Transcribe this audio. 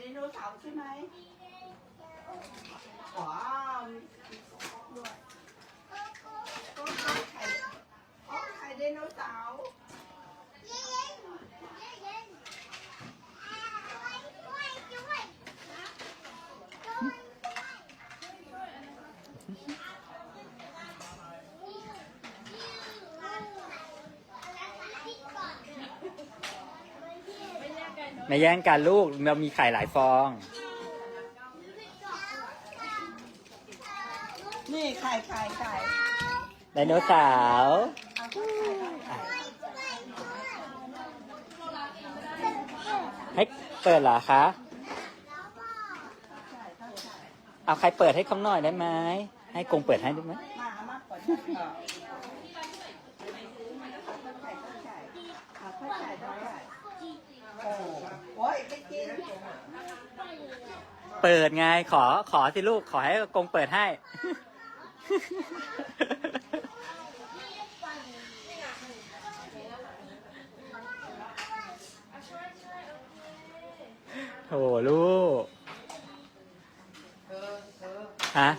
ไดโนเสาร์ใช่ไหมว้าวมีก๊อกด้วยก๊อกก๊อกไข่ก๊อกไข่ไดโนเสาร์ ไม่แย่งกันลูกเรามีไข่หลายฟอง นี่ไข่ไข่ไข่ไดโนเสาร์เอาไข่ไข่ไข่ให้เปิดเหรอคะ เอาใครเปิดให้เขาหน่อยได้ไหม ให้กงเปิดให้ได้ไหม มาเอามาก่อนนะเออเอาไข่ไข่เอาไข่ไข่ได้โอ้โอ้ยไม่กิน เปิดไงขอขอสิลูกขอให้กงเปิดให้ โถลูกฮะ